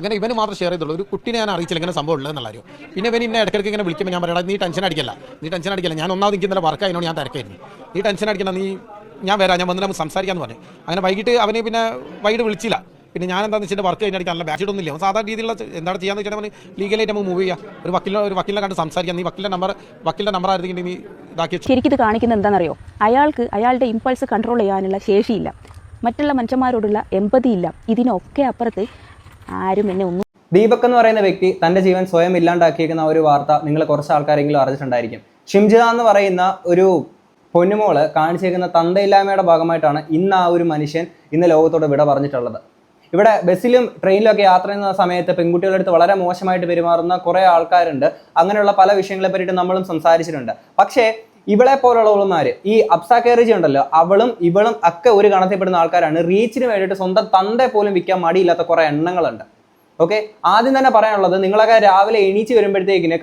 അങ്ങനെ ഇവന് മാത്രം ഷെയർ ചെയ്തുള്ളൂ. ഒരു കുട്ടിനെ ഞാൻ അറിയിച്ചില്ല ഇങ്ങനെ സംഭവം ഉള്ളത് എന്നുള്ള കാര്യം. പിന്നെ ഇവൻ ഇന്നെ ഇടയ്ക്കിടയ്ക്ക് ഇങ്ങനെ വിളിക്കുമ്പോൾ ഞാൻ പറയണം നീ ടെൻഷൻ അടിക്കില്ല. നീ ടെൻഷൻ അടിക്കില്ല. ഞാൻ ഒന്നാമത് എനിക്ക് ഇന്നലെ വർക്ക് അതിനോട് ഞാൻ തിരക്കായിരുന്നു. നീ ടെൻഷൻ അടിക്കണ്ട. നീ ഞാൻ വരാം. ഞാൻ നമുക്ക് സംസാരിക്കാമെന്ന് പറഞ്ഞു. അങ്ങനെ വൈകിട്ട് അവനെ പിന്നെ വൈകിട്ട് വിളിച്ചില്ല. പിന്നെ ഞാൻ എന്താണെന്ന് വെച്ചിട്ട് വർക്ക് കഴിഞ്ഞിട്ട് നല്ല ബാക്ക് ഒന്നും ഇല്ല സാധാരണ രീതിയിലുള്ള എന്താണ് ചെയ്യാന്ന് വെച്ചാൽ അവന് ലീഗലായിട്ട് നമുക്ക് മൂവ് ചെയ്യാം. ഒരു വക്കീല ഒരു വക്കീലിനെ കണ്ട് സംസാരിക്കാം. നീ വക്കീലിന്റെ നമ്പർ വക്കീലിന്റെ നമ്പർ ആയിരുന്നെങ്കിൽ നീ ഇതാക്കി. ശരിക്കും ഇത് കാണിക്കുന്നത് എന്താണെന്നറിയോ? അയാൾക്ക് അയാളുടെ ഇമ്പൾസ് കൺട്രോൾ ചെയ്യാനുള്ള ശേഷിയില്ല. മറ്റുള്ള മനുഷ്യന്മാരോടുള്ള എമ്പതി ഇല്ല. ഇതിനൊക്കെ അപ്പുറത്ത് ആരും എന്നെ ഒന്നും ദീപക് എന്ന് പറയുന്ന വ്യക്തി തന്റെ ജീവൻ സ്വയം ഇല്ലാണ്ടാക്കിയിരിക്കുന്ന ഒരു വാർത്ത നിങ്ങൾ കുറച്ച് ആൾക്കാരെങ്കിലും അറിഞ്ഞിട്ടുണ്ടായിരിക്കും. ഷിംജിത എന്ന് പറയുന്ന ഒരു പൊന്നുമോൾ കാണിച്ചേക്കുന്ന തന്തയില്ലായ്മയുടെ ഭാഗമായിട്ടാണ് ഇന്ന് ആ ഒരു മനുഷ്യൻ ഇന്ന് ലോകത്തോട് വിട പറഞ്ഞിട്ടുള്ളത്. ഇവിടെ ബസ്സിലും ട്രെയിനിലും ഒക്കെ യാത്ര ചെയ്യുന്ന സമയത്ത് പെൺകുട്ടികളുടെ അടുത്ത് വളരെ മോശമായിട്ട് പെരുമാറുന്ന കുറേ ആൾക്കാരുണ്ട്. അങ്ങനെയുള്ള പല വിഷയങ്ങളെ പറ്റിയിട്ട് നമ്മളും സംസാരിച്ചിട്ടുണ്ട്. പക്ഷേ ഇവളെ പോലുള്ളവന്മാര് ഈ അപ്സാ കേറിജി ഉണ്ടല്ലോ അവളും ഇവളും ഒക്കെ ഒരു കണത്തിൽപ്പെടുന്ന ആൾക്കാരാണ്. റീച്ചിന് വേണ്ടിയിട്ട് സ്വന്തം തന്റെ പോലും വിൽക്കാൻ മടിയില്ലാത്ത കുറെ എണ്ണങ്ങളുണ്ട്. ഓക്കെ? ആദ്യം തന്നെ പറയാനുള്ളത് നിങ്ങളൊക്കെ രാവിലെ എണീച്ച് വരുമ്പോഴത്തേക്കിന്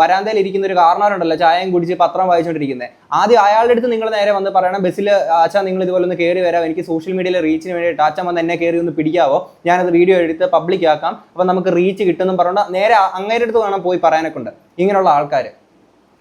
വരാന്തയിൽ ഇരിക്കുന്ന ഒരു കാരണവരുണ്ടല്ലോ ചായയും കുടിച്ച് പത്രം വായിച്ചുകൊണ്ടിരിക്കുന്നത് ആദ്യം അയാളുടെ അടുത്ത് നിങ്ങൾ നേരെ വന്ന് പറയണം ബസ്സിൽ അച്ഛാ നിങ്ങൾ ഇതുപോലെ ഒന്ന് കയറി വരാം എനിക്ക് സോഷ്യൽ മീഡിയയിൽ റീച്ചിന് വേണ്ടിയിട്ട് അച്ഛൻ വന്ന് എന്നെ കയറി ഒന്ന് പിടിക്കാവോ? ഞാനത് വീഡിയോ എടുത്ത് പബ്ലിക് ആക്കാം. അപ്പം നമുക്ക് റീച്ച് കിട്ടുമെന്നും പറഞ്ഞാൽ നേരെ അങ്ങേരുടെ അടുത്ത് വേണം പോയി പറയാനൊക്കെ ഉണ്ട്. ഇങ്ങനെയുള്ള ആൾക്കാർ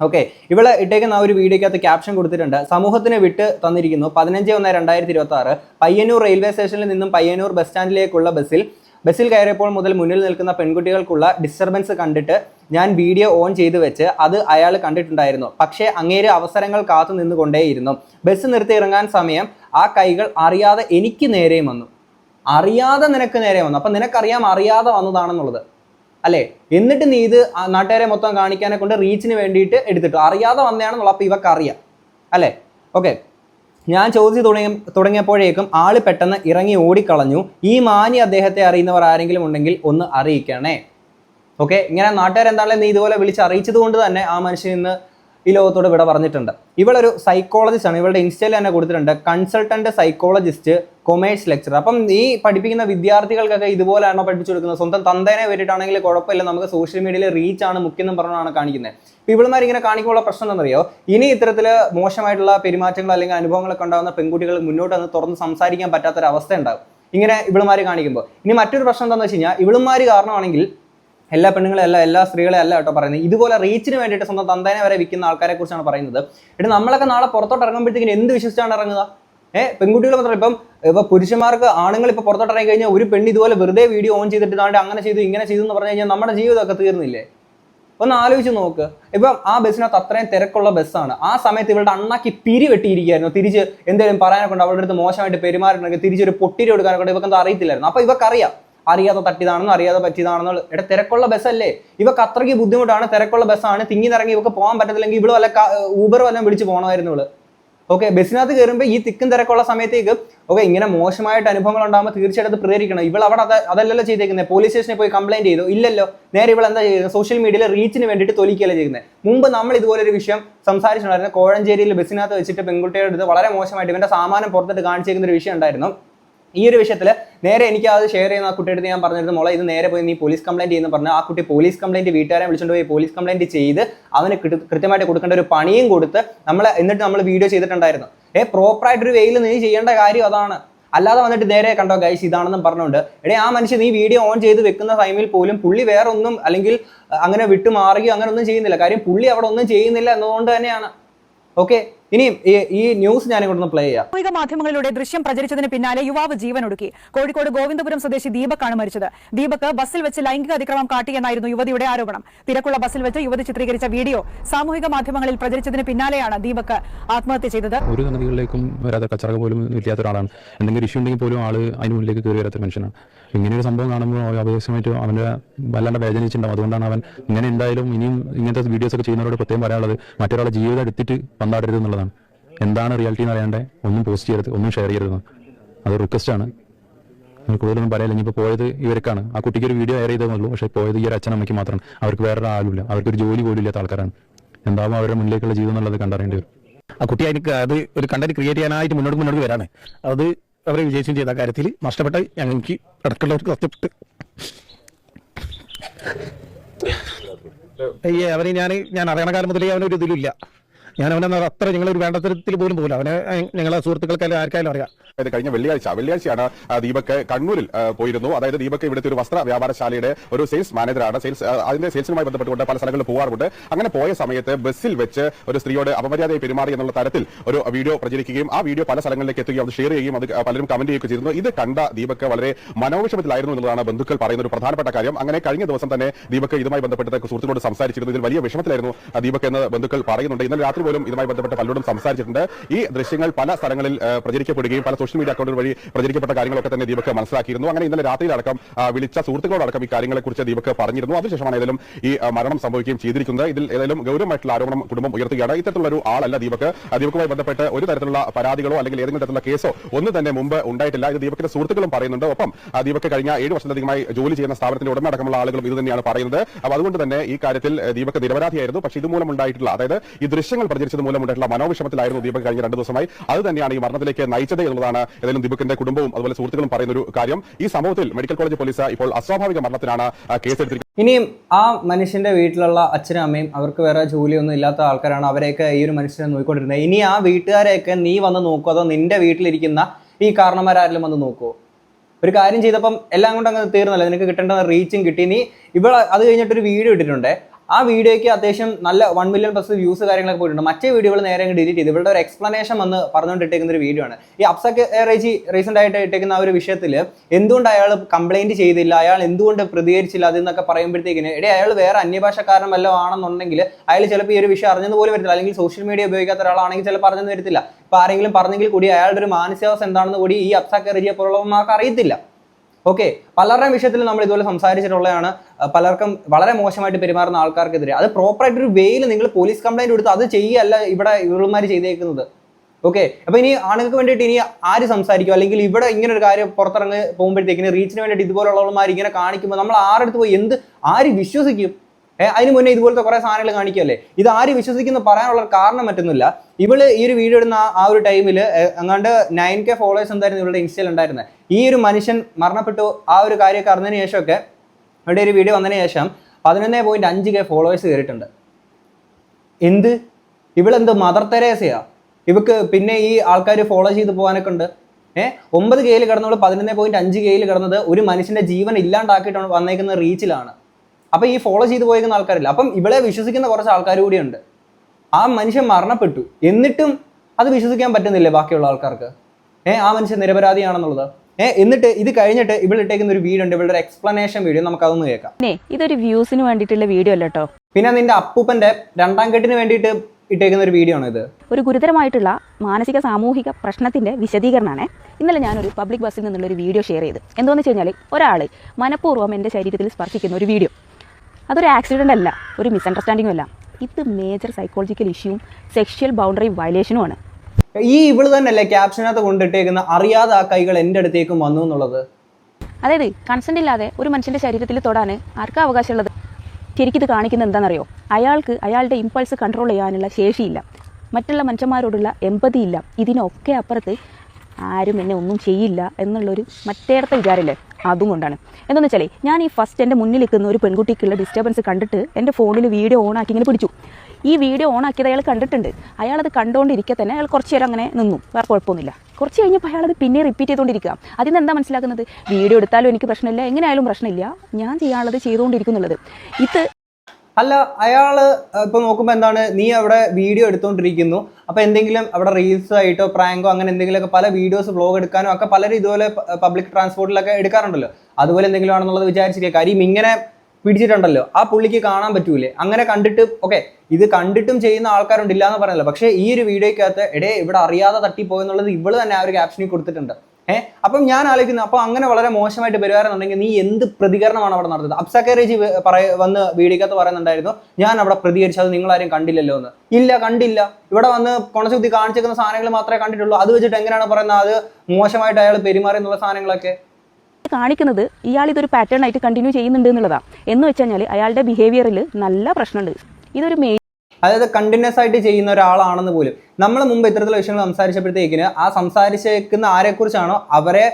ഓക്കെ ഇവിടെ ഇട്ടേക്കുന്ന ആ ഒരു വീഡിയോക്കകത്ത് ക്യാപ്ഷൻ കൊടുത്തിട്ടുണ്ട്. സമൂഹത്തിന് വിട്ട് തന്നിരിക്കുന്നു. പതിനഞ്ച് ഒന്ന് രണ്ടായിരത്തി ഇരുപത്തി ആറ് പയ്യന്നൂർ റെയിൽവേ സ്റ്റേഷനിൽ നിന്നും പയ്യന്നൂർ ബസ് സ്റ്റാൻഡിലേക്കുള്ള ബസ്സിൽ ബസ്സിൽ കയറിയപ്പോൾ മുതൽ മുന്നിൽ നിൽക്കുന്ന പെൺകുട്ടികൾക്കുള്ള ഡിസ്റ്റർബൻസ് കണ്ടിട്ട് ഞാൻ വീഡിയോ ഓൺ ചെയ്ത് വെച്ച് അത് അയാൾ കണ്ടിട്ടുണ്ടായിരുന്നു. പക്ഷേ അങ്ങേര് അവസരങ്ങൾ കാത്തു നിന്നുകൊണ്ടേയിരുന്നു. ബസ് നിർത്തി ഇറങ്ങാൻ സമയം ആ കൈകൾ അറിയാതെ എനിക്ക് നേരെയും വന്നു. അറിയാതെ നിനക്ക് നേരെ വന്നു. അപ്പം നിനക്കറിയാം അറിയാതെ വന്നതാണെന്നുള്ളത്. അല്ലേ? എന്നിട്ട് നീ ഇത് നാട്ടുകാരെ മൊത്തം കാണിക്കാനെ കൊണ്ട് റീച്ചിന് വേണ്ടിയിട്ട് എടുത്തിട്ടു. അറിയാതെ വന്നതാണെന്നുള്ള അപ്പം ഇവക്ക് അറിയാം. അല്ലേ? ഓക്കെ ഞാൻ ചോദിച്ചു തുടങ്ങി തുടങ്ങിയപ്പോഴേക്കും ആൾ പെട്ടെന്ന് ഇറങ്ങി ഓടിക്കളഞ്ഞു. ഈ മാനി അദ്ദേഹത്തെ അറിയുന്നവർ ആരെങ്കിലും ഉണ്ടെങ്കിൽ ഒന്ന് അറിയിക്കണേ. ഓക്കെ ഇങ്ങനെ നാട്ടുകാരെന്താണെങ്കിലും നീ ഇതുപോലെ വിളിച്ച് അറിയിച്ചത് കൊണ്ട് തന്നെ ആ മനുഷ്യൻ ഇന്ന് ഈ ലോകത്തോട് വിട പറഞ്ഞിട്ടുണ്ട്. ഇവളൊരു സൈക്കോളജിസ്റ്റ് ആണ്. ഇവളുടെ ഇൻസ്റ്റയിൽ തന്നെ കൊടുത്തിട്ടുണ്ട്. കൺസൾട്ടന്റ് സൈക്കോളജിസ്റ്റ് കൊമേഴ്സ് ലെക്ചർ അപ്പം ഈ പഠിപ്പിക്കുന്ന വിദ്യാർത്ഥികൾക്കൊക്കെ ഇതുപോലെയാണോ പഠിപ്പിച്ചു കൊടുക്കുന്നത് സ്വന്തം തന്തേനെ വേണ്ടിയിട്ടാണെങ്കിൽ കുഴപ്പമില്ല. നമുക്ക് സോഷ്യൽ മീഡിയയിൽ റീച്ച് ആണ് മുഖ്യം പറഞ്ഞാണ് കാണിക്കുന്നത്. ഇപ്പൊ ഇവളുമാർ ഇങ്ങനെ കാണിക്കുമ്പോൾ പ്രശ്നം എന്നറിയോ ഇനി ഇത്തരത്തിൽ മോശമായിട്ടുള്ള പെരുമാറ്റങ്ങൾ അല്ലെങ്കിൽ അനുഭവങ്ങളൊക്കെ ഉണ്ടാകുന്ന പെൺകുട്ടികൾ മുന്നോട്ട് വന്ന് തുറന്ന് സംസാരിക്കാൻ പറ്റാത്ത അവസ്ഥ ഉണ്ടാകും. ഇങ്ങനെ ഇവളുമാർ കാണിക്കുമ്പോൾ. ഇനി മറ്റൊരു പ്രശ്നം എന്താണെന്ന് വെച്ച് കഴിഞ്ഞാൽ ഇവളുമാർ കാരണമാണെങ്കിൽ എല്ലാ പെണ്ണുങ്ങളെ അല്ല എല്ലാ സ്ത്രീകളെ അല്ല കേട്ടോ പറയുന്നത്. ഇതുപോലെ റീച്ചിന് വേണ്ടിയിട്ട് സ്വന്തം തന്തേനെ വരെ വിൽക്കുന്ന ആൾക്കാരെ കുറിച്ചാണ് പറയുന്നത്. എന്നിട്ട് നമ്മളൊക്കെ നാളെ പുറത്തോട്ട് ഇറങ്ങുമ്പോഴത്തേക്കിന് എന്ത് വിശ്വസിച്ചാണ് ഇറങ്ങുക? ഏഹ് പെൺകുട്ടികൾ മാത്രം ഇപ്പം ഇപ്പൊ പുരുഷന്മാർക്ക് ആണുങ്ങൾ ഇപ്പൊ പുറത്തോട്ട് ഇറങ്ങി കഴിഞ്ഞാൽ ഒരു പെണ്ണ് ഇതുപോലെ വെറുതെ വീഡിയോ ഓൺ ചെയ്തിട്ട് അങ്ങനെ ചെയ്തു ഇങ്ങനെ ചെയ്തു എന്ന് പറഞ്ഞു കഴിഞ്ഞാൽ നമ്മുടെ ജീവിതമൊക്കെ തീർന്നില്ലേ? ഒന്ന് ആലോചിച്ച് നോക്ക്. ഇപ്പം ആ ബസ്സിനകത്ത് അത്രയും തിരക്കുള്ള ബസ്സാണ്. ആ സമയത്ത് ഇവളുടെ അണ്ണാക്കി പിരി വെട്ടിയിരിക്കുകയായിരുന്നു. തിരിച്ച് എന്തെങ്കിലും പറയാനൊക്കെ ഉണ്ട് അവളുടെ അടുത്ത് മോശമായിട്ട് പെരുമാറുണ്ടെങ്കിൽ തിരിച്ചൊരു പൊട്ടിരി കൊടുക്കാനൊക്കെ ഉണ്ട് അറിയത്തില്ലായിരുന്നു. അപ്പൊ ഇവക്കറിയാം. അറിയാതെ തട്ടിയതാണെന്നോ അറിയാതെ പറ്റിയതാണെന്നോ ഇവിടെ തിരക്കുള്ള ബസ്സല്ലേ? ഇവക്ക് അത്രയ്ക്ക് ബുദ്ധിമുട്ടാണ് തിരക്കുള്ള ബസ്സാണ്. തിങ്ങി നിറങ്ങി ഇവക്ക് പോകാൻ പറ്റത്തില്ലെങ്കിൽ ഇവൾ വല്ല ഊബർ വല്ലതും വിളിച്ച് പോകണമായിരുന്നു ഇവൾ. ഓക്കെ ബസ്സിനകത്ത് കയറുമ്പോൾ ഈ തിക്കും തിരക്കുള്ള സമയത്തേക്ക് ഓക്കെ ഇങ്ങനെ മോശമായിട്ട് അനുഭവങ്ങൾ ഉണ്ടാകുമ്പോൾ തീർച്ചയായിട്ടും അത് പ്രേരിക്കണം. ഇവൾ അവിടെ അത് അതല്ലല്ലോ ചെയ്തേക്കുന്നത് പോലീസ് സ്റ്റേഷനിൽ പോയി കംപ്ലൈന്റ് ചെയ്തു. ഇല്ലല്ലോ. നേരെ ഇവൾ എന്താ ചെയ്യുന്നത് സോഷ്യൽ മീഡിയയിൽ റീച്ചിന് വേണ്ടിയിട്ട് തൊലിക്കുകയല്ല ചെയ്യുന്നത് മുമ്പ് നമ്മൾ ഇതുപോലെ ഒരു വിഷയം സംസാരിച്ചിട്ടുണ്ടായിരുന്നു. കോഴഞ്ചേരിയിൽ ബസ്സിനകത്ത് വെച്ചിട്ട് പെൺകുട്ടിയുടെ അടുത്ത് വളരെ മോശമായിട്ട് ഇവന്റെ സാമാനം പുറത്തിട്ട് കാണിച്ചേക്കുന്ന ഒരു വിഷയം ഉണ്ടായിരുന്നു. ഈ ഒരു വിഷയത്തിൽ നേരെ എനിക്ക് അത് ഷെയർ ചെയ്യുന്ന ആ കുട്ടിയുടെ ഞാൻ പറഞ്ഞിരുന്നു മോളെ ഇത് നേരെ പോയി നീ പോലീസ് കംപ്ലൈന്റ് ചെയ്യുന്ന പറഞ്ഞു ആ കുട്ടി പോലീസ് കംപ്ലൈന്റ് വീട്ടുകാരെ വിളിച്ചുകൊണ്ട് പോയി പോലീസ് കംപ്ലൈന്റ് ചെയ്ത് അവന് കൃത്യമായിട്ട് കൊടുക്കേണ്ട ഒരു പണിയും കൊടുത്ത് നമ്മൾ എന്നിട്ട് നമ്മൾ വീഡിയോ ചെയ്തിട്ടുണ്ടായിരുന്നു. ഏ പ്രോപ്പറായിട്ടൊരു വെയിൽ നീ ചെയ്യേണ്ട കാര്യം അതാണ്. അല്ലാതെ വന്നിട്ട് നേരെ കണ്ടോ ഗൈസ് ഇതാണെന്നും പറഞ്ഞുകൊണ്ട് എടേ ആ മനുഷ്യൻ നീ വീഡിയോ ഓൺ ചെയ്ത് വെക്കുന്ന ടൈമിൽ പോലും പുള്ളി വേറെ ഒന്നും അല്ലെങ്കിൽ അങ്ങനെ വിട്ടു മാറുകയോ അങ്ങനെ ഒന്നും ചെയ്യുന്നില്ല. കാര്യം പുള്ളി അവിടെ ഒന്നും ചെയ്യുന്നില്ല എന്നതുകൊണ്ട് തന്നെയാണ്. ഓക്കെ ഇനി ഈ- ന്യൂസ് ഞാൻ ഇങ്ങോട്ടൊന്ന് പ്ലേ ചെയ്യാം. സാമൂഹിക മാധ്യമങ്ങളിലൂടെ ദൃശ്യം പ്രചരിച്ചതിന് പിന്നാലെ യുവാവ് ജീവൻ ഒടുക്കി കോഴിക്കോട് ഗോവിന്ദപുരം സ്വദേശി ദീപക്കാണ് മരിച്ചത്. ദീപക് ബസ്സിൽ വെച്ച് ലൈംഗിക അതിക്രമം കാട്ടിയെന്നായിരുന്നു യുവതിയുടെ ആരോപണം. തിരക്കുള്ള ബസ്സിൽ വെച്ച് യുവതി ചിത്രീകരിച്ച വീഡിയോ സാമൂഹിക മാധ്യമങ്ങളിൽ പ്രചരിച്ചതിന് പിന്നാലെയാണ് ദീപക് ആത്മഹത്യ ചെയ്തത്. ഒരു സംഗതികളിലേക്കും വരാതെ കച്ചറക പോലും ഇല്ലാത്ത ഒരാളാണ്. എന്തെങ്കിലും ഇഷ്യൂ ഉണ്ടെങ്കിൽ പോലും ആൾ അതിന് മുന്നിലേക്ക് കയറി വരാത്ത മനുഷ്യനാണ്. ഇങ്ങനെ ഒരു സംഭവം കാണുമ്പോൾ അപേക്ഷമായിട്ട് അവന്റെ വല്ലാണ്ട് വേദനിച്ചിട്ടുണ്ടാവും. അതുകൊണ്ടാണ് അവൻ ഇങ്ങനെ എന്തായാലും ഇനിയും ഇങ്ങനത്തെ വീഡിയോസ് ഒക്കെ ചെയ്യുന്നവരോട് പ്രത്യേകം പറയാനുള്ളത്. മറ്റൊരാളെ ജീവിതം എടുത്തിട്ട് പന്താടരുത് എന്നുള്ളതാണ്. എന്താണ് റിയാലിറ്റി എന്ന് അറിയാണ്ട് ഒന്നും പോസ്റ്റ് ചെയ്യരുത് ഒന്നും ഷെയർ ചെയ്യരുത് അത് റിക്വസ്റ്റ് ആണ്. കൂടുതലൊന്നും പറയാല്ല. ഇനിയിപ്പോൾ പോയത് ഇവർക്കാണ്. ആ കുട്ടിക്ക് ഒരു വീഡിയോ എയർ ചെയ്തതെന്നുള്ളൂ പക്ഷേ പോയത് ഈ ഒരു അച്ഛനമ്മയ്ക്ക് മാത്രം അവർക്ക് വേറെ ആരുമില്ല. അവർക്ക് ഒരു ജോലി പോലും ഇല്ലാത്ത ആൾക്കാരാണ്. എന്താകും അവരുടെ മുന്നിലേക്കുള്ള ജീവിതം എന്നുള്ളത് കണ്ടറിയേണ്ടി വരും. ആ കുട്ടി അതിന് അത് ഒരു കണ്ടന്റ് ക്രിയേറ്റ് ചെയ്യാനായിട്ട് മുന്നോട്ട് മുന്നോട്ട് വരാണ്. അത് അവരെ വിജയിച്ചും ചെയ്ത കാര്യത്തിൽ നഷ്ടപ്പെട്ട ഞങ്ങൾക്ക് അടക്കമുള്ളവർക്ക് നഷ്ടപ്പെട്ട് അയ്യേ അവന് ഞാൻ ഞാൻ അറിയണ കാലം മുതലേ അവനൊരു ഇതിലില്ല ഞാൻ അവനെ അത്ര ഒരു വേണ്ടത്തരത്തിൽ പോലും പോകില്ല. അവനെ ഞങ്ങളെ സുഹൃത്തുക്കൾക്കായാലും ആർക്കായാലും അറിയാം. അതായത് കഴിഞ്ഞ വെള്ളിയാഴ്ച വെള്ളിയാഴ്ചയാണ് ദീപക് കണ്ണൂരിൽ പോയിരുന്നു. അതായത് ദീപക് ഇവിടുത്തെ ഒരു വസ്ത്ര വ്യാപാരശാലയുടെ ഒരു സെയിൽസ് മാനേജറാണ്. സെയിൽസ് അതിന്റെ സെയിൽസുമായി ബന്ധപ്പെട്ടുകൊണ്ട് പല സ്ഥലങ്ങളിൽ പോകാറുണ്ട് അങ്ങനെ പോയ സമയത്ത് ബസ്സിൽ വെച്ച് ഒരു സ്ത്രീയോട് അപമര്യാദയായി പെരുമാറി എന്നുള്ള തരത്തിൽ ഒരു വീഡിയോ പ്രചരിക്കുകയും ആ വീഡിയോ പല സ്ഥലങ്ങളിലേക്ക് എത്തുകയും അത് ഷെയർ ചെയ്യുകയും അത് പലരും കമന്റ് ചെയ്യുകയും ചെയ്തിരുന്നു. ഇത് കണ്ട ദീപക് വളരെ മനോവിഷമത്തിലായിരുന്നു എന്നുള്ളതാണ് ബന്ധുക്കൾ പറയുന്ന ഒരു പ്രധാനപ്പെട്ട കാര്യം. അങ്ങനെ കഴിഞ്ഞ ദിവസം തന്നെ ദീപക് ഇതുമായി ബന്ധപ്പെട്ട് സുഹൃത്തുക്കളോട് സംസാരിച്ചിരുന്നു. ഇതിൽ വലിയ വിഷമത്തിലായിരുന്നു ദീപക് എന്ന് ബന്ധുക്കൾ പറയുന്നുണ്ട്. ഇന്നലെ രാത്രി പോലും ഇതുമായി ബന്ധപ്പെട്ട് പലരോടും സംസാരിച്ചിട്ടുണ്ട്. ഈ ദൃശ്യങ്ങൾ പല സ്ഥലങ്ങളിൽ പ്രചരിക്കപ്പെടുകയും പല സോഷ്യൽ മീഡിയ അക്കൗണ്ടുകൾ വഴി പ്രചരിക്കപ്പെട്ട കാര്യങ്ങളൊക്കെ തന്നെ ദീപക് മനസ്സിലാക്കിയിരുന്നു. അങ്ങനെ ഇന്നലെ രാത്രിയിലടക്കം വിളിച്ച സുഹൃത്തുക്കളോടക്കം ഈ കാര്യങ്ങളെക്കുറിച്ച് ദീപക് പറഞ്ഞിരുന്നു. അതിനുശേഷമാണ് ഏതായാലും ഈ മരണം സംഭവിക്കുകയും ചെയ്തിരിക്കുന്നത്. ഇതിൽ ഏതായാലും ഗൗരവമായിട്ടുള്ള ആരോപണം കുടുംബം ഉയർത്തുകയാണ്. ഇത്തരത്തിലുള്ള ഒരു ആളല്ല ദീപക്. ദീപകുമായി ബന്ധപ്പെട്ട് ഒരു തരത്തിലുള്ള പരാതികളോ അല്ലെങ്കിൽ ഏതെങ്കിലും തരത്തിലുള്ള കേസോ ഒന്നും തന്നെ മുമ്പ് ഉണ്ടായിട്ടില്ല ഇത് ദീപകിന്റെ സുഹൃത്തുക്കളും പറയുന്നുണ്ട്. ഒപ്പം ദീപക് കഴിഞ്ഞ ഏഴ് വർഷത്തിലധികമായി ജോലി ചെയ്യുന്ന സ്ഥാപനത്തിന്റെ ഉടമ അടക്കമുള്ള ആളുകളും ഇത് തന്നെയാണ് പറയുന്നത് അതുകൊണ്ട് തന്നെ ഈ കാര്യത്തിൽ ദീപക് നിരപരാധിയായിരുന്നു. പക്ഷേ ഇതുമൂലം ഉണ്ടായിട്ടുള്ള അതായത് ഈ ദൃശ്യങ്ങൾ പ്രചരിച്ചത് മൂലം ഉണ്ടായിട്ടുള്ള മനോവിഷമത്തിലായിരുന്നു ദീപക് കഴിഞ്ഞ രണ്ട് ദിവസമായി. അത് തന്നെയാണ് ഈ മരണത്തിലേക്ക് നയിച്ചത് എന്നുള്ളതാണ് ഏതായാലും ദീപകിന്റെ കുടുംബവും അതുപോലെ സുഹൃത്തുക്കളും പറയുന്ന ഒരു കാര്യം. ഈ സംഭവത്തിൽ മെഡിക്കൽ കോളേജ് പോലീസ് ഇപ്പോൾ അസ്വാഭാവിക മരണത്തിനാണ് കേസെടുത്തിരിക്കുന്നത്. ഇനിയും ആ മനുഷ്യന്റെ വീട്ടിലുള്ള അച്ഛനും അമ്മയും അവർക്ക് വേറെ ജോലിയൊന്നും ഇല്ലാത്ത ആൾക്കാരാണ് അവരെയൊക്കെ ഈ ഒരു മനുഷ്യനെ നോക്കിക്കൊണ്ടിരുന്നത് ഇനി ആ വീട്ടുകാരെയൊക്കെ നീ വന്ന് നോക്കുമോ അതോ നിന്റെ വീട്ടിലിരിക്കുന്ന ഈ കാരണന്മാരാരെങ്കിലും വന്ന് നോക്കുമോ ഒരു കാര്യം ചെയ്തപ്പം എല്ലാം കൊണ്ട് അങ്ങ് തീർന്നല്ലോ. നിനക്ക് കിട്ടേണ്ട റീച്ചും കിട്ടി. നീ ഇവിടെ അത് കഴിഞ്ഞിട്ടൊരു വീഡിയോ ഇട്ടിട്ടുണ്ട്. ആ വീഡിയോയ്ക്ക് അത്യാവശ്യം നല്ല വൺ മില്യൺ പ്ലസ് വ്യൂസ് കാര്യങ്ങളൊക്കെ പോയിട്ടുണ്ട്. മറ്റേ വീഡിയോകൾ നേരെ ഡിലീറ്റ് ചെയ്തു. ഇവരുടെ ഒരു എക്സ്പ്ലനേഷൻ വന്ന് പറഞ്ഞുകൊണ്ടിട്ടേക്കുന്ന ഒരു വീഡിയോ ആണ്. ഈ അപ്സക്ക് റേജി റീസെന്റ് ആയിട്ട് ഇട്ടേക്കുന്ന ആ ഒരു വിഷയത്തിൽ എന്തുകൊണ്ട് അയാൾ കംപ്ലൈന്റ് ചെയ്തില്ല? അയാൾ എന്തുകൊണ്ട് പ്രതികരിച്ചില്ല? അതെന്നൊക്കെ പറയുമ്പോഴത്തേക്കിന് എടേ അയാൾ വേറെ അന്യഭാഷക്കാരൻ വല്ലതും ആണെന്നുണ്ടെങ്കിൽ അയാൾ ചിലപ്പോൾ ഈ ഒരു വിഷയം അറിഞ്ഞത് പോലും വരത്തില്ല. അല്ലെങ്കിൽ സോഷ്യൽ മീഡിയ ഉപയോഗിക്കാത്ത ഒരാളാണെങ്കിൽ ചിലപ്പോൾ അറിഞ്ഞെന്ന് വരത്തില്ല. ഇപ്പൊ ആരെങ്കിലും പറഞ്ഞെങ്കിൽ കൂടി അയാളുടെ ഒരു മാനസികാവസ്ഥ എന്താണെന്ന് കൂടി ഈ അപ്സക്ക് റേജിയെ പോലുള്ളവർക്ക് അറിയത്തില്ല. ഓക്കെ പലരുടെയും വിഷയത്തിൽ നമ്മൾ ഇതുപോലെ സംസാരിച്ചിട്ടുള്ളതാണ്. പലർക്കും വളരെ മോശമായിട്ട് പെരുമാറുന്ന ആൾക്കാർക്കെതിരെ. അത് പ്രോപ്പറായിട്ട് ഒരു വെയിൽ നിങ്ങൾ പോലീസ് കംപ്ലൈന്റ് കൊടുത്ത് അത് ചെയ്യല്ല ഇവിടെ ഇവളുമാർ ചെയ്തേക്കുന്നത്. ഓക്കെ അപ്പൊ ഇനി ആണുങ്ങൾക്ക് വേണ്ടിയിട്ട് ഇനി ആര് സംസാരിക്കും? അല്ലെങ്കിൽ ഇവിടെ ഇങ്ങനെ ഒരു കാര്യം പുറത്തിറങ്ങി പോകുമ്പോഴത്തേക്കിന് റീച്ചിന് വേണ്ടിയിട്ട് ഇതുപോലുള്ളവന്മാർ ഇങ്ങനെ കാണിക്കുമ്പോൾ നമ്മൾ ആരെടുത്ത് പോയി എന്ത് ആര് വിശ്വസിക്കും? അതിന് മുന്നേ ഇതുപോലത്തെ കുറെ സാധനങ്ങൾ കാണിക്കുമല്ലേ ഇത് ആര് വിശ്വസിക്കുന്നു പറയാനുള്ള കാരണം മറ്റൊന്നുമില്ല. ഇവൾ ഈ ഒരു വീഡിയോ ഇടുന്ന ആ- ഒരു ടൈമിൽ അങ്ങാണ്ട് നയൻ കെ ഫോളോവേഴ്സ് എന്തായിരുന്നു ഇവരുടെ ഇൻസ്റ്റയിൽ ഉണ്ടായിരുന്നത് ഈ ഒരു മനുഷ്യൻ മരണപ്പെട്ടു. ആ ഒരു കാര്യമൊക്കെ അറിഞ്ഞതിന് ശേഷമൊക്കെ ഇവിടെ ഒരു വീഡിയോ വന്നതിന് ശേഷം പതിനൊന്ന് പോയിന്റ് അഞ്ച് കെ ഫോളോവേഴ്സ് കയറിയിട്ടുണ്ട്. എന്ത്? ഇവളെന്ത് മദർ തെരേസയാ? ഇവക്ക് പിന്നെ ഈ ആൾക്കാർ ഫോളോ ചെയ്ത് പോകാനൊക്കെ ഉണ്ട്. ഏഹ് ഒമ്പത് കെയിൽ കിടന്നവൾ പതിനൊന്ന് പോയിന്റ് അഞ്ച് കെയിൽ കിടന്നത് ഒരു മനുഷ്യന്റെ ജീവൻ ഇല്ലാണ്ടാക്കിയിട്ടാണ് വന്നേക്കുന്ന റീച്ചിലാണ് അപ്പൊ ഈ ഫോളോ ചെയ്ത് പോയേക്കുന്ന ആൾക്കാരില്ല. അപ്പം ഇവളെ വിശ്വസിക്കുന്ന കുറച്ച് ആൾക്കാർ കൂടിയുണ്ട്. ആ മനുഷ്യൻ മരണപ്പെട്ടു. എന്നിട്ടും അത് വിശ്വസിക്കാൻ പറ്റുന്നില്ലേ ബാക്കിയുള്ള ആൾക്കാർക്ക്? ഏ ആ മനുഷ്യൻ നിരപരാധിയാണെന്നുള്ളത്? ഏ എന്നിട്ട് ഇത് കഴിഞ്ഞിട്ട് ഇട്ടേക്കുന്ന ഒരു വീഡിയോ ഉണ്ട് ഇവളുടെ എക്സ്പ്ലനേഷൻ വീഡിയോ നമുക്ക് അതൊന്ന് കേൾക്കാം. ഇതൊരു വ്യൂസിന് വേണ്ടിയിട്ടുള്ള വീഡിയോ അല്ല കേട്ടോ പിന്നെ നിന്റെ അപ്പൂപ്പന്റെ രണ്ടാം കെട്ടിന് വേണ്ടിയിട്ട് ഇട്ടേക്കുന്ന ഒരു വീഡിയോ ആണ് ഇത് ഒരു ഗുരുതരമായിട്ടുള്ള മാനസിക സാമൂഹിക പ്രശ്നത്തിന്റെ വിശദീകരണമാണ് ഇന്നലെ ഞാനൊരു പബ്ലിക് ബസ്സിൽ നിന്നുള്ള ഒരു വീഡിയോ ഷെയർ ചെയ്ത്. എന്തോന്ന് വെച്ച് കഴിഞ്ഞാൽ ഒരാൾ മനഃപൂർവം എന്റെ ശരീരത്തിൽ സ്പർശിക്കുന്ന ഒരു വീഡിയോ അതൊരു ആക്സിഡന്റ് അല്ല ഒരു മിസ്അണ്ടർസ്റ്റാൻഡിങ്ങും അല്ല. ഇത് മേജർ സൈക്കോളജിക്കൽ ഇഷ്യൂവും സെക്ഷൽ ബൗണ്ടറി വയലേഷനുമാണ് ഈ ഇവൾ തന്നെയല്ലേ ക്യാപ്ഷനകത്ത് കൊണ്ടിട്ടേക്കുന്ന അറിയാതെ ആ കൈകൾ എന്റെ അടുത്തേക്കും വന്നു എന്നുള്ളത്? അതായത് കൺസെന്റ് ഇല്ലാതെ ഒരു മനുഷ്യന്റെ ശരീരത്തിൽ തൊടാൻ ആർക്കാ അവകാശമുള്ളത്? ശരിക്കും ഇത് കാണിക്കുന്നത് എന്താണെന്നറിയോ? അയാൾക്ക് അയാളുടെ ഇമ്പൾസ് കൺട്രോൾ ചെയ്യാനുള്ള ശേഷിയില്ല. മറ്റുള്ള മനുഷ്യന്മാരോടുള്ള എമ്പതി ഇല്ല. ഇതിനൊക്കെ അപ്പുറത്ത് ആരും എന്നെ ഒന്നും ചെയ്യില്ല എന്നുള്ളൊരു മറ്റേടത്തെ വിചാരമില്ലേ? അതും കൊണ്ടാണ്. എന്താണെന്ന് വെച്ചാൽ ഞാൻ ഈ ഫസ്റ്റ് എന്റെ മുന്നിൽ നിൽക്കുന്ന ഒരു പെൺകുട്ടിക്കുള്ള ഡിസ്റ്റർബൻസ് കണ്ടിട്ട് എന്റെ ഫോണിൽ വീഡിയോ ഓൺ ആക്കി ഇങ്ങനെ പിടിച്ചു. ഈ വീഡിയോ ഓൺ ആക്കിയത് അയാൾ കണ്ടിട്ടുണ്ട്. അയാളത് കണ്ടുകൊണ്ടിരിക്കെ തന്നെ അയാൾ കുറച്ച് നേരം അങ്ങനെ നിന്നു. വേറെ കുഴപ്പമൊന്നുമില്ല. കുറച്ച് കഴിഞ്ഞപ്പോൾ അയാളത് പിന്നെ റിപ്പീറ്റ് ചെയ്തുകൊണ്ടിരിക്കുക. അതിൽ നിന്ന് എന്താ മനസ്സിലാക്കുന്നത്? വീഡിയോ എടുത്താലും എനിക്ക് പ്രശ്നമില്ല എങ്ങനെയായാലും പ്രശ്നമില്ല. ഞാൻ ചെയ്യാനുള്ളത് ചെയ്തുകൊണ്ടിരിക്കുന്നുള്ളത്. ഇത് അല്ല അയാൾ ഇപ്പോൾ നോക്കുമ്പോൾ എന്താണ് നീ അവിടെ വീഡിയോ എടുത്തുകൊണ്ടിരിക്കുന്നു അപ്പോൾ എന്തെങ്കിലും അവിടെ റീൽസ് ആയിട്ടോ പ്രാങ്കോ അങ്ങനെ എന്തെങ്കിലുമൊക്കെ പല വീഡിയോസ് വ്ലോഗ് എടുക്കാനോ ഒക്കെ പലരും ഇതുപോലെ പബ്ലിക് ട്രാൻസ്പോർട്ടിലൊക്കെ എടുക്കാറുണ്ടല്ലോ. അതുപോലെ എന്തെങ്കിലും ആണെന്നുള്ളത് വിചാരിച്ചിരിക്കുക. കാര്യം ഇങ്ങനെ പിടിച്ചിട്ടുണ്ടല്ലോ. ആ പുള്ളിക്ക് കാണാൻ പറ്റൂലേ. അങ്ങനെ കണ്ടിട്ട് ഓക്കെ ഇത് കണ്ടിട്ടും ചെയ്യുന്ന ആൾക്കാരുണ്ടില്ല എന്ന് പറയുന്നില്ല പക്ഷേ ഈ ഒരു വീഡിയോയ്ക്കകത്ത് എടേ ഇവിടെ അറിയാതെ തട്ടിപ്പോയെന്നുള്ളത് ഇവൾ തന്നെ ആ ഒരു ക്യാപ്ഷനിൽ കൊടുത്തിട്ടുണ്ട്. ഏഹ് അപ്പം ഞാൻ ആലോചിക്കുന്നു അപ്പൊ അങ്ങനെ വളരെ മോശമായിട്ട് പെരുമാറുന്നുണ്ടെങ്കിൽ നീ എന്ത് പ്രതികരണമാണ് അവിടെ നടത്തുന്നത്? അബ്സക്കേറേജി പറയ വന്ന് വീടിക്കകത്ത് പറയുന്നുണ്ടായിരുന്നു ഞാൻ അവിടെ പ്രതികരിച്ചത് നിങ്ങൾ ആരും കണ്ടില്ലല്ലോ എന്ന്. ഇല്ല കണ്ടില്ല. ഇവിടെ വന്ന് കൊണശുദ്ധി കാണിച്ചേക്കുന്ന സാധനങ്ങൾ മാത്രമേ കണ്ടിട്ടുള്ളൂ. അത് വെച്ചിട്ട് എങ്ങനെയാണ് പറയുന്നത്? അത് മോശമായിട്ട് അയാൾ പെരുമാറി എന്നുള്ള സാധനങ്ങളൊക്കെ. കാണിക്കുന്നത് ഇയാൾ ഇതൊരു പാറ്റേൺ ആയിട്ട് കണ്ടിന്യൂ ചെയ്യുന്നുണ്ട് എന്നുള്ളതാണ് എന്ന് വെച്ചാൽ അയാളുടെ ബിഹേവിയറിൽ നല്ല പ്രശ്നമുണ്ട്. ഇതൊരു മെയിൻ അതായത് കണ്ടിന്യൂസ് ആയിട്ട് ചെയ്യുന്ന ഒരാളാണെന്ന് പോലും. നമ്മൾ മുമ്പ് ഇത്തരത്തിലുള്ള വിഷയങ്ങൾ സംസാരിച്ചപ്പോഴത്തേക്കിന് ആ സംസാരിച്ചേക്കുന്ന ആരെക്കുറിച്ചാണോ അവരെ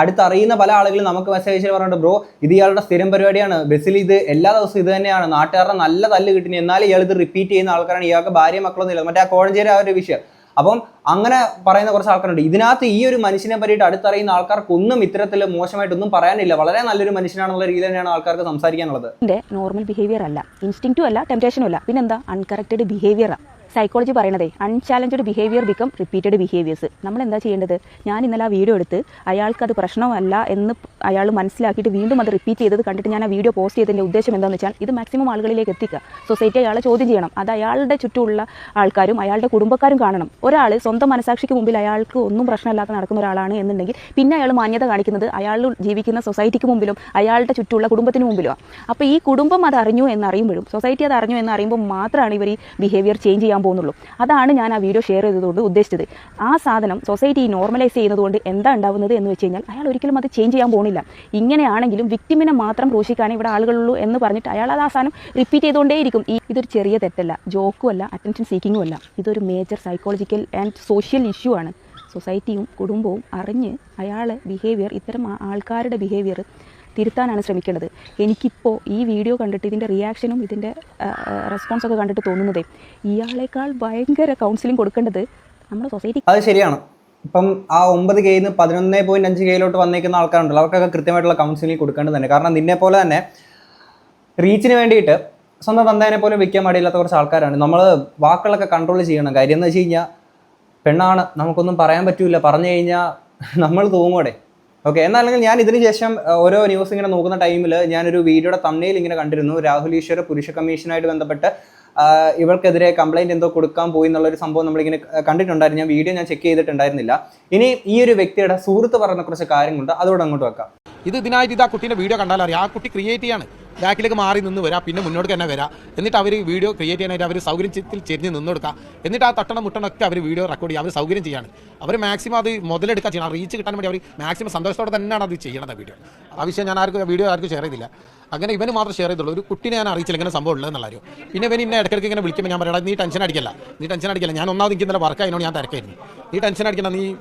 അടുത്തറിയുന്ന പല ആളുകളും നമുക്ക് മെസ്സേജ് അയച്ചു പറഞ്ഞിട്ട് ബ്രോ ഇത് ഇയാളുടെ സ്ഥിരം പരിപാടിയാണ്. ബസ്സിൽ ഇത് എല്ലാ ദിവസവും ഇത് തന്നെയാണ്. നാട്ടുകാരുടെ നല്ല തല്ല് കിട്ടുന്നത് എന്നാലും ഇയാൾ ഇത് റിപ്പീറ്റ് ചെയ്യുന്ന ആൾക്കാരാണ്. ഇയാൾക്ക് ഭാര്യ മക്കളൊന്നും ഇല്ല. മറ്റേ ആ കോഴഞ്ചേരി ആ ഒരു വിഷയം. അപ്പം അങ്ങനെ പറയുന്ന കുറച്ച് ആൾക്കാരുണ്ട്. ഇതിനകത്ത് ഈ ഒരു മനുഷ്യനെ പറ്റിയിട്ട് അടുത്തറിയുന്ന ആൾക്കാർക്കൊന്നും ഇത്തരത്തിൽ മോശമായിട്ടൊന്നും പറയാനില്ല. വളരെ നല്ലൊരു മനുഷ്യനാണെന്നുള്ള രീതിയിൽ തന്നെയാണ് ആൾക്കാർക്ക് സംസാരിക്കാനുള്ളത്. നോർമൽ ബിഹേവിയർ അല്ല. ഇൻസ്റ്റിങ്റ്റും അല്ല ടെംപ്റ്റേഷനും അല്ല. പിന്നെന്താ? അൺകറക്റ്റഡ് ബിഹേവിയറാണ് psychology പറയണതേ unchallenged behaviour become repeated behaviours നമ്മൾ എന്താ ചെയ്യേണ്ടത്? ഞാൻ ഇന്നലെ ആ വീഡിയോ എടുത്ത് അയാൾക്ക് അത് പ്രശ്നമല്ല എന്ന് അയാൾ മനസ്സിലാക്കിയിട്ട് വീണ്ടും അത് റിപ്പീറ്റ് ചെയ്തത് കണ്ടിട്ട് ഞാൻ ആ വീഡിയോ പോസ്റ്റ് ചെയ്തതിന്റെ ഉദ്ദേശം എന്താണെന്ന് വെച്ചാൽ ഇത് മാക്സിമം ആളുകളിലേക്ക് എത്തിക്കുക. സൊസൈറ്റി അയാളെ ചോദ്യം ചെയ്യണം. അത് അയാളുടെ ചുറ്റുമുള്ള ആൾക്കാരും അയാളുടെ കുടുംബക്കാരും കാണണം. ഒരാൾ സ്വന്തം മനസാക്ഷിക്ക് മുമ്പിൽ അയാൾക്ക് ഒന്നും പ്രശ്നമില്ലാത്ത നടക്കുന്ന ഒരാളാണ് എന്നുണ്ടെങ്കിൽ പിന്നെ അയാൾ മാന്യത കാണിക്കുന്നത് അയാൾ ജീവിക്കുന്ന സൊസൈറ്റിക്ക് മുമ്പിലും അയാളുടെ ചുറ്റുമുള്ള കുടുംബത്തിന് മുമ്പിലുമാണ് അപ്പോൾ ഈ കുടുംബം അത് അറിഞ്ഞു എന്നറിയുമ്പോഴും സൊസൈറ്റി അത് അറിഞ്ഞു എന്നറിയുമ്പോൾ മാത്രമാണ് ഇവർ ഈ ബിഹേവിയർ ചേഞ്ച് ചെയ്യാൻ പോകുന്നുള്ളൂ. അതാണ് ഞാൻ ആ വീഡിയോ ഷെയർ ചെയ്തതുകൊണ്ട് ഉദ്ദേശിച്ചത്. ആ സാധനം സൊസൈറ്റി നോർമലൈസ് ചെയ്യുന്നതുകൊണ്ട് എന്താ ഉണ്ടാവുന്നത് എന്ന് വെച്ച് കഴിഞ്ഞാൽ അയാൾ ഒരിക്കലും അത് ചേഞ്ച് ചെയ്യാൻ പോകുന്നില്ല. ഇങ്ങനെയാണെങ്കിലും വിക്ടിമിനെ മാത്രം ക്രൂശിക്കാനേ ഇവിടെ ആളുകളുള്ളൂ എന്ന് പറഞ്ഞിട്ട് അയാൾ ആ സാധനം റിപ്പീറ്റ് ചെയ്തുകൊണ്ടേയിരിക്കും. ഈ ഇതൊരു ചെറിയ തെറ്റല്ല. ജോക്കും അല്ല അറ്റൻഷൻ സീക്കിങ്ങും അല്ല. ഇതൊരു major psychological and social issue ആണ്. സൊസൈറ്റിയും കുടുംബവും അറിഞ്ഞ് അയാളെ ബിഹേവിയർ ഇത്തരം ആൾക്കാരുടെ ബിഹേവിയർ തിരുത്താനാണ് ശ്രമിക്കേണ്ടത്. എനിക്കിപ്പോൾ ഈ വീഡിയോ കണ്ടിട്ട് ഇതിന്റെ റിയാക്ഷനും ഇതിന്റെ റെസ്പോൺസൊക്കെ കണ്ടിട്ട് തോന്നുന്നതേ ഇയാളേക്കാൾ ഭയങ്കര കൗൺസിലിംഗ് കൊടുക്കേണ്ടത് നമ്മുടെ സൊസൈറ്റി അത് ശരിയാണ്. ഇപ്പം ആ ഒമ്പത് കെയിൽ നിന്ന് പതിനൊന്ന് പോയിന്റ് അഞ്ച് കെയിലോട്ട് വന്നേക്കുന്ന ആൾക്കാരുണ്ടല്ലോ അവർക്കൊക്കെ കൃത്യമായിട്ടുള്ള കൗൺസിലിംഗ് കൊടുക്കേണ്ടത് തന്നെ. കാരണം നിന്നെ പോലെ തന്നെ റീച്ചിന് വേണ്ടിയിട്ട് സ്വന്തം തന്തേനെ പോലും വിൽക്കാൻ പാടില്ലാത്ത കുറച്ച് ആൾക്കാരാണ്. നമ്മൾ വാക്കുകളൊക്കെ കൺട്രോൾ ചെയ്യണം. കാര്യം എന്ന് വെച്ച് കഴിഞ്ഞാൽ പെണ്ണാണ് നമുക്കൊന്നും പറയാൻ പറ്റൂല. പറഞ്ഞു കഴിഞ്ഞാൽ നമ്മൾ തൂങ്ങോടെ ഓക്കെ എന്നല്ലെങ്കിൽ ഞാൻ ഇതിന് ശേഷം ഓരോ ന്യൂസ് ഇങ്ങനെ നോക്കുന്ന ടൈമിൽ ഞാനൊരു വീഡിയോയുടെ തമ്മയിൽ ഇങ്ങനെ കണ്ടിരുന്നു. രാഹുൽ ഈശ്വർ പുരുഷ കമ്മീഷനായിട്ട് ബന്ധപ്പെട്ട് ഇവർക്കെതിരെ കംപ്ലൈന്റ് എന്തോ കൊടുക്കാൻ പോയി എന്നുള്ള ഒരു സംഭവം നമ്മളിങ്ങനെ കണ്ടിട്ടുണ്ടായിരുന്നു. ഞാൻ വീഡിയോ ഞാൻ ചെക്ക് ചെയ്തിട്ടുണ്ടായിരുന്നില്ല. ഇനി ഈ ഒരു വ്യക്തിയുടെ സുഹൃത്ത് പറഞ്ഞ കുറച്ച് കാര്യങ്ങളുണ്ട്. അതോടെ അങ്ങോട്ട് വെക്കാം. ഇത് ഇതിനായിട്ട് ഇത് ആ കുട്ടീന്റെ വീഡിയോ കണ്ടാൽ അറിയാം. ആ കുട്ടി ക്രിയേറ്റ് ചെയ്യാണ്. ബാക്കിലേക്ക് മാറി നിന്ന് വരാം. പിന്നെ മുന്നോട്ട് തന്നെ വരാം. എന്നിട്ട് അവർ വീഡിയോ ക്രിയേറ്റ് ചെയ്യാനായിട്ട് അവർ സൗകര്യത്തിൽ ചെരിഞ്ഞ് നിന്ന് കൊടുക്കാം. എന്നിട്ട് ആ തട്ടണം മുട്ടണൊക്കെ അവർ വീഡിയോ റെക്കോർഡ് ചെയ്യുക അവർ സൗകര്യം ചെയ്യാണ്. അവർ മാക്സിമം അത് മുതലെടുക്കുക ചെയ്യണം. റീച്ച് കിട്ടാൻ വേണ്ടി അവർ മാക്സിമം സന്തോഷത്തോടെ തന്നെയാണ് അത് ചെയ്യണത് വീഡിയോ ആ വിഷയം ഞാൻ ആർക്കും വീഡിയോ ആർക്കും ഷെയർ ചെയ്തില്ല. അങ്ങനെ ഇവന് മാത്രം ഷെയർ ചെയ്തുള്ളൂ. ഒരു കുട്ടിനെ ഞാൻ അറിയിച്ചില്ല ഇങ്ങനെ സംഭവം ഉള്ളതെന്നുള്ള കാര്യം. പിന്നെ ഇവൻ ഇന്നെ ഇടയ്ക്കിടയ്ക്ക് ഇങ്ങനെ വിളിക്കുമ്പോൾ ഞാൻ പറയാം നീ ടെൻഷൻ അടിക്കില്ല. നീ ടെൻഷൻ അടിക്കില്ല. ഞാൻ ഒന്നാമത് എനിക്ക് ഇന്നലെ വർക്ക് അതിനോട് ഞാൻ തിരക്കായിരുന്നു. നീ ടെൻഷൻ അടിക്കണ്ട. നീ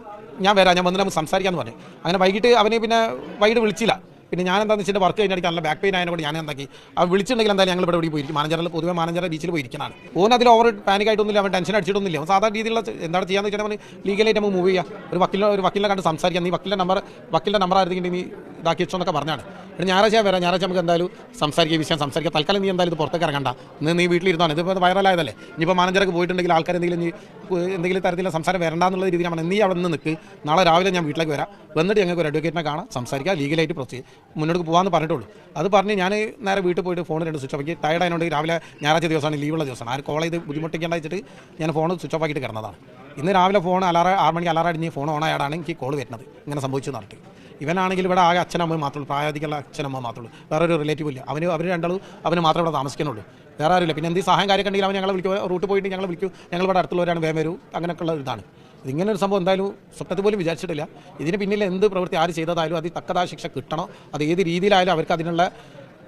ഞാൻ വരാം. ഞാൻ നമുക്ക് സംസാരിക്കാമെന്ന് പറഞ്ഞു. അങ്ങനെ വൈകിട്ട് അവനെ പിന്നെ വൈകിട്ട് വിളിച്ചില്ല. പിന്നെ ഞാൻ എന്താണെന്ന് വെച്ചാൽ വർക്ക് കഴിഞ്ഞിട്ട് നല്ല ബാക്ക് പെയിൻ ആയതുകൊണ്ട് ഞാൻ എന്താക്കി. അവൻ വിളിച്ചിട്ടുണ്ടെങ്കിൽ എന്തായാലും ഞങ്ങൾ ഇവിടെ പോയിരിക്കും. മാനേജറിൽ പൊതുവെ മാനേജറെ ബീച്ചിൽ പോയിരിക്കുന്നതാണ് ഓൻ അതിൽ ഓവർ പാനിക് ആയിട്ടൊന്നുമില്ല അവൻ ടെൻഷൻ അടിച്ചിട്ടൊന്നുമില്ല. അവൻ സാധാരണ രീതിയിലുള്ള എന്താണ് ചെയ്യാന്ന് വെച്ചാൽ അവന് ലീഗലായിട്ട് നമ്മൾ മൂവ് ചെയ്യുക ഒരു വക്കീലിനെ ഒരു വക്കീലിനെ കണ്ട് സംസാരിക്കാം. നീ വക്കീലിന്റെ നമ്പർ വക്കീലിന്റെ നമ്പർ ആയിരുന്നെങ്കിൽ നീ ഇതാക്കി വെച്ചോന്നൊക്കെ പറഞ്ഞാണ്. പിന്നെ ഞായറാഴ്ച വരാം. ഞായറാഴ്ച നമുക്ക് എന്തായാലും സംസാരിക്കുക വിഷയം സംസാരിക്കുക തൽക്കാലം നീ എന്തായാലും ഇത് പുറത്തേക്ക് ഇറങ്ങണ്ട. നീ നീ വീട്ടിലിരുന്നാണ്. ഇതിപ്പോൾ വൈറലായതല്ലേ ഇനിയിപ്പോൾ മാനേജർക്ക് പോയിട്ടുണ്ടെങ്കിൽ ആൾക്കാർ എന്തെങ്കിലും നീ എന്തെങ്കിലും തരത്തിലുള്ള സംസാരം വരണ്ടെന്നുള്ള രീതിയിൽ നമ്മൾ നീ അവിടെ നിന്ന് നിൽക്ക് നാളെ രാവിലെ ഞാൻ വീട്ടിലേക്ക് വരാം. വന്നിട്ട് ഞങ്ങൾക്ക് ഒരു അഡ്വക്കേറ്റിനെ കാണാം സംസാരിക്കാം ലീഗലായിട്ട് പ്രൊസീജ് മുന്നോട്ട് പോകാമെന്ന് പറഞ്ഞിട്ടുള്ളൂ. അത് പറഞ്ഞ് ഞാൻ നേരെ വീട്ടിൽ പോയിട്ട് ഫോൺ രണ്ട് സ്വിച്ച് ഓഫ് ടയർഡ് ആയതുകൊണ്ട് രാവിലെ ഞായറാഴ്ച ദിവസമാണ് ലീവുള്ള ദിവസമാണ്. ആരും കോൾ ചെയ്ത് ബുദ്ധിമുട്ടിക്കേണ്ട വെച്ചിട്ട് ഞാൻ ഫോൺ സ്വിച്ച് ഓഫ് ആക്കിയിട്ട് കിടന്നതാണ്. ഇന്ന് രാവിലെ ഫോൺ അലാറ ആറ് മണിക്ക് അലാറ അടിഞ്ഞ് ഫോൺ ഓൺ ആയാലാണ് എനിക്ക് കോൾ വരുന്നത്. ഇങ്ങനെ സംഭവിച്ചു നടത്തി ഇവനാണെങ്കിൽ ഇവിടെ ആകെ അച്ഛനമ്മ മാത്രമേ പ്രായാധികമുള്ള അച്ഛനമ്മ മാത്രമേ ഉള്ളൂ. വേറെ റിലേറ്റീവ് ഇല്ല. അവന് അവർ രണ്ടാളും അവന് മാത്രമേ ഇവിടെ താമസിക്കുന്നുള്ളൂ. വേറെ ആരുമില്ല. പിന്നെ എന്ത് സഹായം കാര്യം കണ്ടെങ്കിൽ അവൻ ഞങ്ങളെ വിളിക്കും. റൂട്ട് പോയിട്ട് ഞങ്ങൾ വിളിക്കും. ഞങ്ങൾ ഇവിടെ അടുത്തുള്ളവരാണ്. വേം വരൂ. അങ്ങനെയൊക്കെയുള്ള ഇതാണ്. ഇതിങ്ങനെ ഒരു സംഭവം എന്തായാലും സ്വപ്നത്തിൽ പോലും വിചാരിച്ചിട്ടില്ല. ഇതിന് പിന്നിൽ എന്ത് പ്രവൃത്തി ആര് ചെയ്തതായാലും അത് തക്കതായ ശിക്ഷ കിട്ടണം. അത് ഏത് രീതിയിലായാലും അവർക്ക് അതിനുള്ള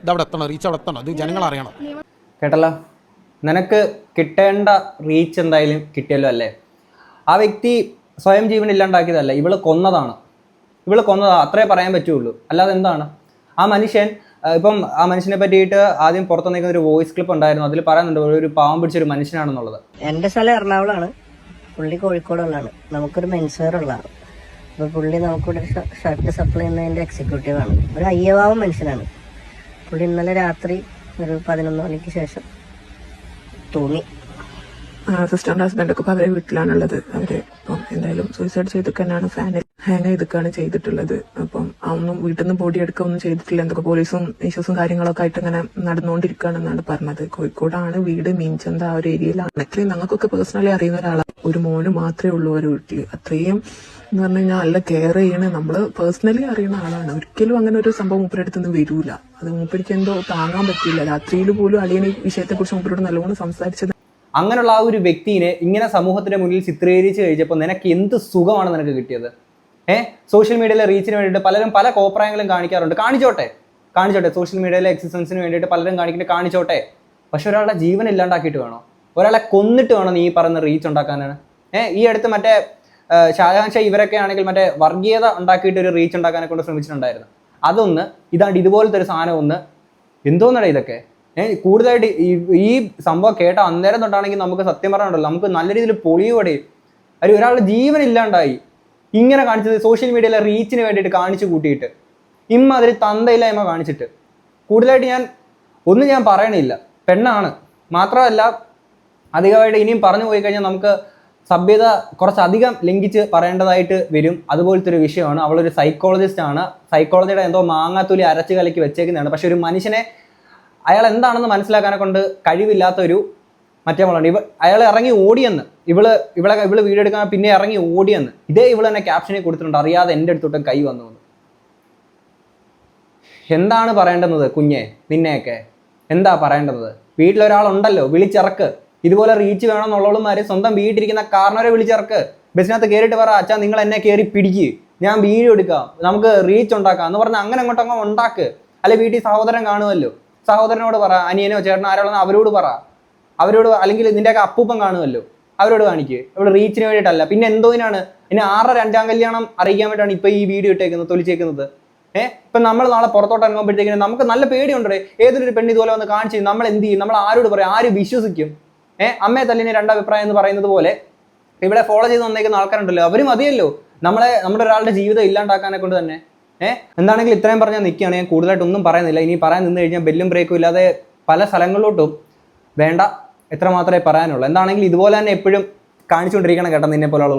ഇതവിടെ എത്തണം റീച്ച് അവിടെ എത്തണം. അത് ജനങ്ങൾ അറിയണം. കേട്ടല്ലോ? നിനക്ക് കിട്ടേണ്ട റീച്ച് എന്തായാലും കിട്ടിയല്ലോ അല്ലേ? ആ വ്യക്തി സ്വയം ജീവൻ ഇല്ലാണ്ടാക്കിയതല്ല. ഇവൾ കൊന്നതാണ്. ഇവൾ കൊന്നതാണ് അത്രേ പറയാൻ പറ്റുള്ളൂ. അല്ലാതെ എന്താണ്? ആ മനുഷ്യൻ ഇപ്പം ആ മനുഷ്യനെ പറ്റിയിട്ട് ആദ്യം പുറത്തു നിൽക്കുന്ന ഒരു വോയിസ് ക്ലിപ്പ് ഉണ്ടായിരുന്നു. അതിൽ പറയുന്നുണ്ട് ഒരു പാവം പിടിച്ച ഒരു മനുഷ്യനാണെന്നുള്ളത്. എന്റെ സ്ഥലം എറണാകുളമാണ്. പുള്ളി കോഴിക്കോടുള്ളതാണ് നമുക്കൊരു മെൻസ്വെയർ ഉള്ളതാണ്. അപ്പോൾ പുള്ളി നമുക്കിവിടെ ഷർട്ട് സപ്ലൈ ചെയ്യുന്നതിന്റെ എക്സിക്യൂട്ടീവാണ് ഒരു അയ്യവാവും മനുഷ്യനാണ്. പുള്ളി ഇന്നലെ രാത്രി ഒരു പതിനൊന്ന് മണിക്ക് ശേഷം തൂങ്ങി. സിസ്റ്ററിന്റെ ഹസ്ബൻഡൊക്കെ അവരെ വീട്ടിലാണുള്ളത്. അവർ ഇപ്പം എന്തായാലും സൂയിസൈഡ് ചെയ്തിക്കാനാണ് ഫാനിൽ ഹാങ് ചെയ്തൊക്കെയാണ് ചെയ്തിട്ടുള്ളത്. അപ്പം അതൊന്നും വീട്ടിൽ നിന്ന് ബോഡി എടുക്കുകയൊന്നും ചെയ്തിട്ടില്ല. എന്തൊക്കെ പോലീസും ഇഷ്യൂസും കാര്യങ്ങളൊക്കെ ആയിട്ട് ഇങ്ങനെ നടന്നുകൊണ്ടിരിക്കുകയാണെന്നാണ് പറഞ്ഞത്. കോഴിക്കോടാണ് വീട്. മീൻചന്ത ആ ഒരു ഏരിയയിലാണ്. ആക്ച്വലി ഞങ്ങൾക്കൊക്കെ പേഴ്സണലി അറിയുന്ന ഒരാളാണ് ഒരു മോന് മാത്രമേ ഉള്ളൂ ഒരു വീട്ടിൽ അത്രയും എന്ന് പറഞ്ഞു കഴിഞ്ഞാൽ നല്ല കെയർ ചെയ്യണേ. നമ്മൾ പേഴ്സണലി അറിയുന്ന ആളാണ്. ഒരിക്കലും അങ്ങനെ ഒരു സംഭവം മൂപ്പരടുത്ത് നിന്ന് വരൂല. അത് മൂപ്പരിക്ക് എന്തോ താങ്ങാൻ പറ്റില്ല. രാത്രിയിൽ പോലും അളിയനെ ഈ വിഷയത്തെക്കുറിച്ച് മൂപ്പരോട് നല്ലോണം സംസാരിച്ചത്. അങ്ങനെയുള്ള ആ ഒരു വ്യക്തിനെ ഇങ്ങനെ സമൂഹത്തിന്റെ മുന്നിൽ ചിത്രീകരിച്ച് കഴിച്ചപ്പോൾ നിനക്ക് എന്ത് സുഖമാണ് നിനക്ക് കിട്ടിയത്? ഏഹ് സോഷ്യൽ മീഡിയയിലെ റീച്ചിന് വേണ്ടിയിട്ട് പലരും പല കോപ്രായങ്ങളും കാണിക്കാറുണ്ട്. കാണിച്ചോട്ടെ? കാണിച്ചോട്ടെ? സോഷ്യൽ മീഡിയയിലെ എക്സിസ്റ്റൻസിന് വേണ്ടിയിട്ട് പലരും കാണിക്കുന്നത് കാണിച്ചോട്ടെ? പക്ഷെ ഒരാളുടെ ജീവൻ ഇല്ലാണ്ടാക്കിയിട്ട് വേണോ? ഒരാളെ കൊന്നിട്ട് വേണം നീ പറയുന്ന റീച്ച് ഉണ്ടാക്കാനാണ്? ഏഹ് ഈ അടുത്ത് മറ്റേ ഷാജഹാൻ ഷാ ഇവരൊക്കെ ആണെങ്കിൽ മറ്റേ വർഗീയത ഉണ്ടാക്കിയിട്ട് ഒരു റീച്ച് ഉണ്ടാക്കാനെ കൊണ്ട് ശ്രമിച്ചിട്ടുണ്ടായിരുന്നു. അതൊന്ന് ഇതാണ്ട് ഇതുപോലത്തെ ഒരു സാധനം ഒന്ന്. എന്തോന്നടാ ഇതൊക്കെ? ഏഹ് കൂടുതലായിട്ട് ഈ ഈ സംഭവം കേട്ട അന്നേരം തൊട്ടാണെങ്കിൽ നമുക്ക് സത്യം പറഞ്ഞുണ്ടല്ലോ നമുക്ക് നല്ല രീതിയിൽ പൊളിയോടെ ഒരു ഒരാളുടെ ജീവൻ ഇല്ലാണ്ടായി. ഇങ്ങനെ കാണിച്ചത് സോഷ്യൽ മീഡിയയിലെ റീച്ചിന് വേണ്ടിയിട്ട് കാണിച്ചു കൂട്ടിയിട്ട്. ഇമ്മ അതിൽ തന്തയില്ലായ്മ കാണിച്ചിട്ട്. കൂടുതലായിട്ട് ഞാൻ ഒന്നും ഞാൻ പറയണില്ല. പെണ്ണാണ്. മാത്രമല്ല അധികമായിട്ട് ഇനിയും പറഞ്ഞു പോയി കഴിഞ്ഞാൽ നമുക്ക് സഭ്യത കുറച്ചധികം ലംഘിച്ച് പറയേണ്ടതായിട്ട് വരും. അതുപോലത്തെ ഒരു വിഷയമാണ്. അവളൊരു സൈക്കോളജിസ്റ്റ് ആണ്. സൈക്കോളജിയുടെ എന്തോ മാങ്ങാത്തുലി അരച്ച് കലക്കി വെച്ചേക്കുന്നതാണ്. പക്ഷെ ഒരു മനുഷ്യനെ അയാൾ എന്താണെന്ന് മനസ്സിലാക്കാനെ കൊണ്ട് കഴിവില്ലാത്ത ഒരു മറ്റേ മോളാണ്. ഇവ അയാൾ ഇറങ്ങി ഓടിയെന്ന്. ഇവൾ ഇവളെ ഇവൾ വീഡിയോ എടുക്കാൻ പിന്നെ ഇറങ്ങി ഓടിയെന്ന്. ഇതേ ഇവൾ തന്നെ ക്യാപ്ഷനിൽ കൊടുത്തിട്ടുണ്ട്. അറിയാതെ എന്റെ അടുത്തോട്ടും കൈ വന്നു. എന്താണ് പറയേണ്ടുന്നത് കുഞ്ഞെ? നിന്നെയൊക്കെ. എന്താ പറയേണ്ടത് വീട്ടിലൊരാളുണ്ടല്ലോ. വിളിച്ചിറക്ക്. ഇതുപോലെ റീച്ച് വേണമെന്നുള്ളവളുമാര് സ്വന്തം വീട്ടിലിരിക്കുന്ന കാരണവരെ വിളിച്ചിറക്ക്. ബസ്സിനകത്ത് കയറിയിട്ട് പറ അച്ഛാ നിങ്ങൾ എന്നെ കയറി പിടിക്ക്. ഞാൻ വീഡിയോ എടുക്കാം. നമുക്ക് റീച്ച് ഉണ്ടാക്കാം. എന്ന് പറഞ്ഞാൽ അങ്ങനെ അങ്ങോട്ടങ്ങോ അങ്ങ് ഉണ്ടാക്ക്. അല്ലെ വീട്ടിൽ സഹോദരൻ കാണുമല്ലോ. സഹോദരനോട് പറ അനിയനോ ചേട്ടനോ ആരോളെന്ന് അവരോട് പറ. അവരോട് അല്ലെങ്കിൽ നിന്റെയൊക്കെ അപ്പൂപ്പം കാണുമല്ലോ അവരോട് കാണിക്കുക ഇവിടെ റീച്ചിന് വേണ്ടിയിട്ടല്ല. പിന്നെ എന്തോനാണ് ഇനി ആറര അഞ്ചാം കല്യാണം അറിയിക്കാൻ വേണ്ടിയിട്ടാണ് ഇപ്പൊ ഈ വീഡിയോ ഇട്ടേക്കുന്നത് തൊലിച്ചേക്കുന്നത്. ഏഹ് ഇപ്പൊ നമ്മൾ നാളെ പുറത്തോട്ട് ഇറങ്ങുമ്പോഴത്തേക്കിനും നമുക്ക് നല്ല പേടിയുണ്ടേ ഏതൊരു പെണ്ണ് ഇതുപോലെ വന്ന് കാണിച്ചു നമ്മൾ എന്ത് ചെയ്യും? നമ്മൾ ആരോട് പറയും? ആര് വിശ്വസിക്കും? ഏഹ് അമ്മയെ തല്ലിനെ രണ്ടഭിപ്രായം എന്ന് പറയുന്നത് പോലെ ഇവിടെ ഫോളോ ചെയ്ത് വന്നേക്കുന്ന ആൾക്കാരുണ്ടല്ലോ അവരും മതിയല്ലോ. നമ്മളെ നമ്മുടെ ഒരാളുടെ ജീവിതം ഇല്ലാണ്ടാക്കാനെ കൊണ്ട് തന്നെ. ഏഹ് എന്താണെങ്കിൽ ഇത്രയും പറഞ്ഞാൽ നിൽക്കുകയാണ് ഞാൻ കൂടുതലായിട്ടൊന്നും പറയുന്നില്ല. ഇനി പറയാൻ നിന്ന് കഴിഞ്ഞാൽ ബെല്ലും ബ്രേക്കും ഇല്ലാതെ പല സ്ഥലങ്ങളിലോട്ടും വേണ്ട. എത്ര മാത്രമേ പറയാനുള്ളൂ. എന്താണെങ്കിൽ ഇതുപോലെ തന്നെ എപ്പോഴും കാണിച്ചുകൊണ്ടിരിക്കണം കേട്ടോ നിന്നെ പോലുള്ള